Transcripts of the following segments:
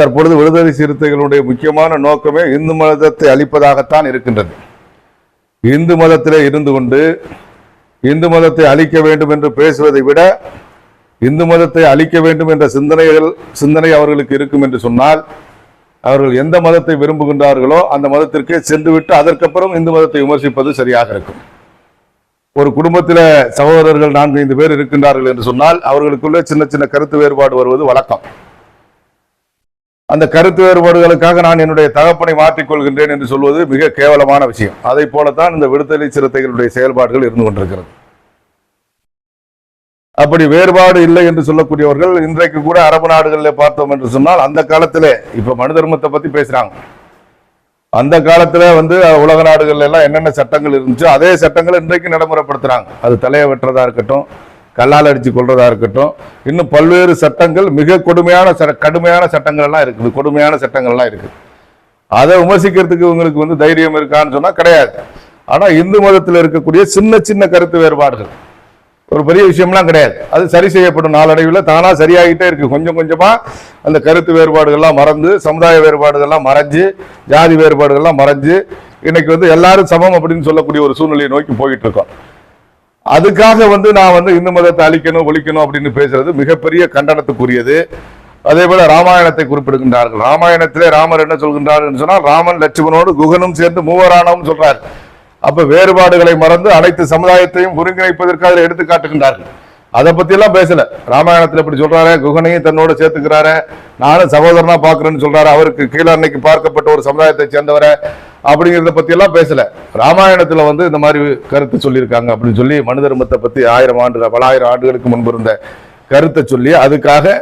தற்பொழுது விடுதலை சிறுத்தைகளுடைய முக்கியமான நோக்கமே இந்து மதத்தை அழிப்பதாகத்தான் இருக்கின்றது. இந்து மதத்திலே இருந்து கொண்டு இந்து மதத்தை அழிக்க வேண்டும் என்று பேசுவதை விட இந்து மதத்தை அழிக்க வேண்டும் என்ற சிந்தனைகள் சிந்தனை அவர்களுக்கு இருக்கும் என்று சொன்னால் அவர்கள் எந்த மதத்தை விரும்புகின்றார்களோ அந்த மதத்திற்கே சென்றுவிட்டு அதற்கப்புறம் இந்து மதத்தை விமர்சிப்பது சரியாக இருக்கும். ஒரு குடும்பத்தில் சகோதரர்கள் நான்கு ஐந்து பேர் இருக்கின்றார்கள் என்று சொன்னால் அவர்களுக்குள்ளே சின்ன சின்ன கருத்து வேறுபாடு வருவது வழக்கம். அந்த கருத்து வேறுபாடுகளுக்காக நான் என்னுடைய தகப்பனை மாற்றிக்கொள்கின்றேன் என்று சொல்வது மிக கேவலமான விஷயம். அதை போலத்தான் இந்த விடுதலை சிறுத்தைகளுடைய செயல்பாடுகள் இருந்து கொண்டிருக்கிறது. அப்படி வேறுபாடு இல்லை என்று சொல்லக்கூடியவர்கள் இன்றைக்கு கூட அரபு நாடுகளில் பார்த்தோம் என்று சொன்னால் அந்த காலத்திலே இப்ப மனு தர்மத்தை பத்தி பேசுறாங்க. அந்த காலத்துல வந்து உலக நாடுகள்ல எல்லாம் என்னென்ன சட்டங்கள் இருந்துச்சோ அதே சட்டங்களை இன்றைக்கு நடைமுறைப்படுத்துறாங்க. அது தலையை வெட்டுறதா இருக்கட்டும் கல்லால் அடித்து கொள்றதா இருக்கட்டும். இன்னும் பல்வேறு சட்டங்கள் மிக கொடுமையான சட்ட- கடுமையான சட்டங்கள் எல்லாம் இருக்குது. கொடுமையான சட்டங்கள் எல்லாம் இருக்குது. அதை விமர்சிக்கிறதுக்கு உங்களுக்கு வந்து தைரியம் இருக்கான்னு சொன்னா கிடையாது. ஆனா இந்து மதத்தில் இருக்கக்கூடிய சின்ன சின்ன கருத்து வேறுபாடுகள் ஒரு பெரிய விஷயம்லாம் கிடையாது. அது சரி செய்யப்படும் நாளடைவில். தானா சரியாகிட்டே இருக்கு. கொஞ்சம் கொஞ்சமா அந்த கருத்து வேறுபாடுகள்லாம் மறந்து சமுதாய வேறுபாடுகள்லாம் மறைஞ்சு ஜாதி வேறுபாடுகள்லாம் மறைஞ்சு இன்னைக்கு வந்து எல்லாரும் சமம் அப்படின்னு சொல்லக்கூடிய ஒரு சூழ்நிலையை நோக்கி போயிட்டு இருக்கோம். அதுக்காக வந்து நான் வந்து இந்து மதத்தை அழிக்கணும் ஒழிக்கணும் அப்படின்னு பேசுறது மிகப்பெரிய கண்டனத்துக்குரியது. அதே போல ராமாயணத்தை குறிப்பிடுகின்றார்கள். ராமாயணத்திலே ராமர் என்ன சொல்கின்றார் என்று சொன்னால் ராமன் லட்சுமணோடு குகனும் சேர்ந்து மூவரானவும் சொல்றார். அப்ப வேறுபாடுகளை மறந்து அனைத்து சமுதாயத்தையும் ஒருங்கிணைப்பதற்கு அதில் எடுத்து காட்டுகின்றார்கள் அதை பத்தி எல்லாம் பேசல. ராமாயணத்துல இப்படி சொல்றாரு குகனையும் தன்னோட சேர்த்துக்கிறாரு. நானும் சகோதரனா பாக்குறேன்னு சொல்றாரு. அவருக்கு கீழே அன்னைக்கு பார்க்கப்பட்ட ஒரு சமுதாயத்தை சேர்ந்தவரை அப்படிங்கிறத பத்தி எல்லாம் பேசல. ராமாயணத்துல வந்து இந்த மாதிரி கருத்து சொல்லியிருக்காங்க அப்படின்னு சொல்லி மனு தர்மத்தை பத்தி ஆயிரம் ஆண்டு பல ஆயிரம் ஆண்டுகளுக்கு முன்பு இருந்த கருத்தை சொல்லி அதுக்காக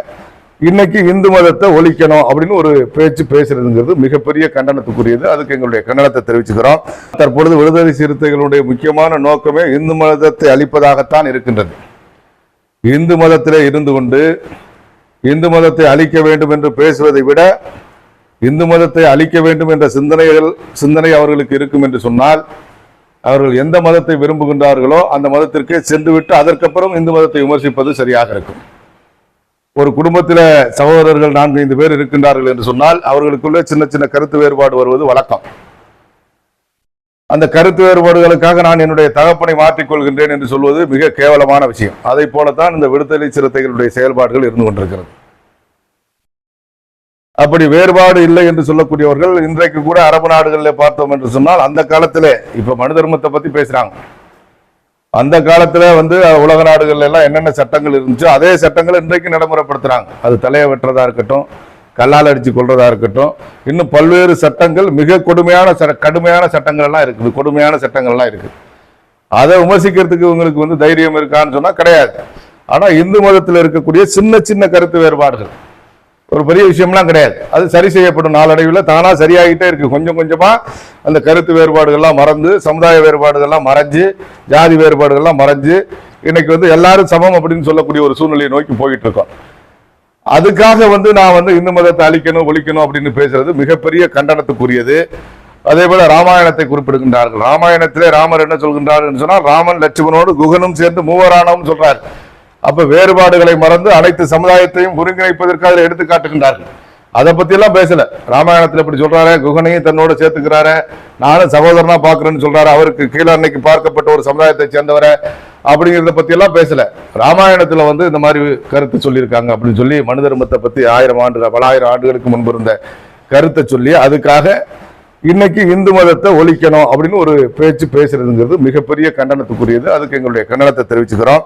இன்னைக்கு இந்து மதத்தை ஒழிக்கணும் அப்படின்னு ஒரு பேச்சு பேசுறதுங்கிறது மிகப்பெரிய கண்டனத்துக்குரியது. அதுக்கு எங்களுடைய கண்டனத்தை தெரிவிச்சுக்கிறோம். தற்பொழுது விடுதலை சிறுத்தைகளுடைய முக்கியமான நோக்கமே இந்து மதத்தை அழிப்பதாகத்தான் இருக்கின்றது. இந்து மதத்திலே இருந்து கொண்டு இந்து மதத்தை அழிக்க வேண்டும் என்று பேசுவதை விட இந்து மதத்தை அழிக்க வேண்டும் என்ற சிந்தனைகள் சிந்தனை அவர்களுக்கு இருக்கும் என்று சொன்னால் அவர்கள் எந்த மதத்தை விரும்புகின்றார்களோ அந்த மதத்திற்கே சென்றுவிட்டு அதற்கப்புறம் இந்து மதத்தை விமர்சிப்பது சரியாக இருக்கும். ஒரு குடும்பத்தில் சகோதரர்கள் நான்கு ஐந்து பேர் இருக்கின்றார்கள் என்று சொன்னால் அவர்களுக்குள்ளே சின்ன சின்ன கருத்து வேறுபாடு வருவது வழக்கம். அந்த கருத்து வேறுபாடுகளுக்காக நான் என்னுடைய தகப்பனை மாற்றிக் கொள்கின்றேன் என்று சொல்வது மிக கேவலமான விஷயம். அதை போலத்தான் இந்த விடுதலை சிறுத்தைகளுடைய செயல்பாடுகள் இருந்து கொண்டிருக்கிறது. அப்படி வேறுபாடு இல்லை என்று சொல்லக்கூடியவர்கள் இன்றைக்கு கூட அரபு நாடுகளில் பார்த்தோம் என்று சொன்னால் அந்த காலத்திலே இப்போ மனு தர்மத்தை பற்றி பேசுறாங்க. அந்த காலத்துல வந்து உலக நாடுகள் எல்லாம் என்னென்ன சட்டங்கள் இருந்துச்சோ அதே சட்டங்களை இன்றைக்கு நடைமுறைப்படுத்துகிறாங்க அது தலையை வெட்டுறதா இருக்கட்டும் கல்லால் அடித்து கொள்றதா இருக்கட்டும். இன்னும் பல்வேறு சட்டங்கள் மிக கொடுமையான சட்ட- கடுமையான சட்டங்கள் எல்லாம் இருக்குது. கொடுமையான சட்டங்கள்லாம் இருக்குது. அதை விமர்சிக்கிறதுக்கு உங்களுக்கு வந்து தைரியம் இருக்கான்னு சொன்னால் கிடையாது. ஆனால் இந்து மதத்தில் இருக்கக்கூடிய சின்ன சின்ன கருத்து வேறுபாடுகள். ஒரு பெரிய விஷயம்லாம் கிடையாது. அது சரி செய்யப்படும் நாளடைவில். தானாக சரியாகிட்டே இருக்குது கொஞ்சம் கொஞ்சமாக அந்த கருத்து வேறுபாடுகள்லாம் மறந்து சமுதாய வேறுபாடுகள்லாம் மறைஞ்சு ஜாதி வேறுபாடுகள்லாம் மறைஞ்சு இன்னைக்கு வந்து எல்லாரும் சமம் அப்படின்னு சொல்லக்கூடிய ஒரு சூழ்நிலையை நோக்கி போயிட்டு இருக்கோம். அதுக்காக வந்து நான் வந்து இந்து மதத்தை அழிக்கணும் ஒழிக்கணும் அப்படின்னு பேசுறது மிகப்பெரிய கண்டனத்துக்குரியது. அதே போல ராமாயணத்தை குறிப்பிடுகின்றார்கள். ராமாயணத்திலே ராமர் என்ன சொல்கின்றார் என்று சொன்னால் ராமன் லட்சுமணோடு குகனும் சேர்ந்து மூவரானவும் சொல்றார். அப்ப வேறுபாடுகளை மறந்து அனைத்து சமுதாயத்தையும் ஒருங்கிணைப்பதற்கு அதில் எடுத்து காட்டுகின்றார்கள். அதை பத்தி எல்லாம் பேசல. ராமாயணத்துல இப்படி சொல்றாரு குகனையும் தன்னோட சேர்த்துக்கிறாரு நானும் சகோதரனா பாக்குறேன்னு சொல்றாரு. அவருக்கு கீழே அன்னைக்கு பார்க்கப்பட்ட ஒரு சமுதாயத்தை சேர்ந்தவரை அப்படிங்கிறத பத்தி எல்லாம் பேசல. ராமாயணத்துல வந்து இந்த மாதிரி கருத்து சொல்லியிருக்காங்க அப்படின்னு சொல்லி மனு தர்மத்தை பத்தி ஆயிரம் ஆண்டு பலாயிரம் ஆண்டுகளுக்கு முன்பு இருந்த கருத்தை சொல்லி அதுக்காக இன்னைக்கு இந்து மதத்தை ஒழிக்கணும் அப்படின்னு ஒரு பேச்சு பேசுறதுங்கிறது மிகப்பெரிய கண்டனத்துக்குரியது. அதுக்கு எங்களுடைய கண்டனத்தை தெரிவிச்சுக்கிறோம்.